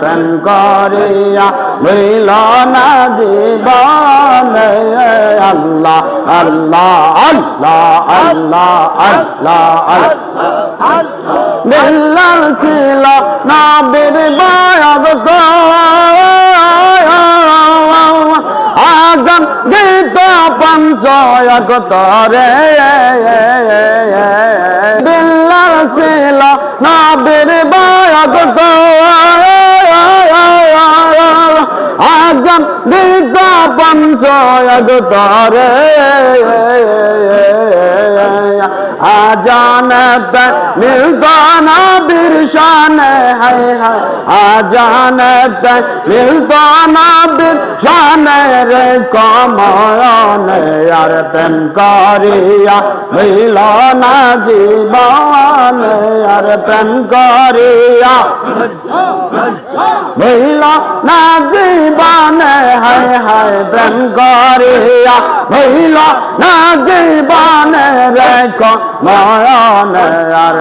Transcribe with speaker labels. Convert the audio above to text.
Speaker 1: প্রেম করিয়া মিল না জীবন। আল্লাহ আল্লাহ আল্লাহ আল্লাহ আল্লাহ আল্লাহ। মিল্লার ছিল নবীর বায়াগত। আজম গীত পঞ্চয়ক তরে বিল্লাল ছিল নবীর বায়াগত। আজম গীত পঞ্চয়ক তরে। আজানত মিলত না বিরশানে হায় হায়। আজানত মিলত না বিরশানে রে কময়নে, আর প্রেম করিয়া মিল না জীবন। আর প্রাণ করিয়া মিল না জীবনে, হায় হায় প্রাণ করিয়া মিল না জীবনে, রেখ কময়নে আর